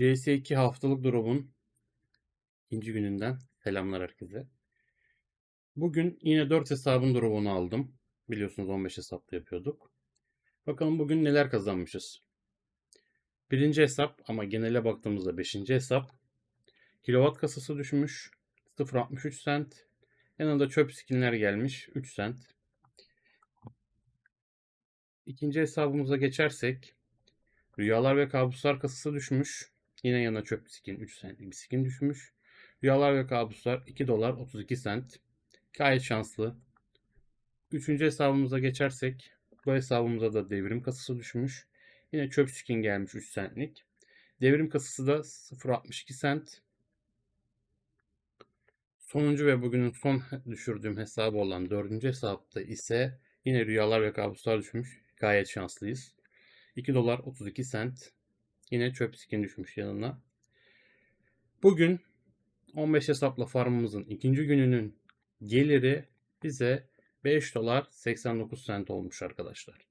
CS2 haftalık drop'un ikinci gününden selamlar herkese. Bugün yine 4 hesabın drop'unu aldım. Biliyorsunuz 15 hesaplı yapıyorduk. Bakalım bugün neler kazanmışız. Birinci hesap ama genele baktığımızda 5. hesap. Kilowatt kasası düşmüş. 0.63 cent. Yanında çöp skinler gelmiş. 3 cent. İkinci hesabımıza geçersek Rüyalar ve kabuslar kasası düşmüş. Yine yanına çöp skin 3 centlik bir skin düşmüş. Rüyalar ve kabuslar 2 dolar 32 cent. Gayet şanslı. Üçüncü hesabımıza geçersek bu hesabımıza da devrim kasası düşmüş. Yine çöp skin gelmiş 3 centlik. Devrim kasası da 0.62 cent. Sonuncu ve bugünün son düşürdüğüm hesabı olan dördüncü hesapta ise yine rüyalar ve kabuslar düşmüş. Gayet şanslıyız. 2 dolar 32 cent. Yine çöp skin düşmüş yanına. Bugün 15 hesapla farmımızın ikinci gününün geliri bize 5 dolar 89 cent olmuş arkadaşlar.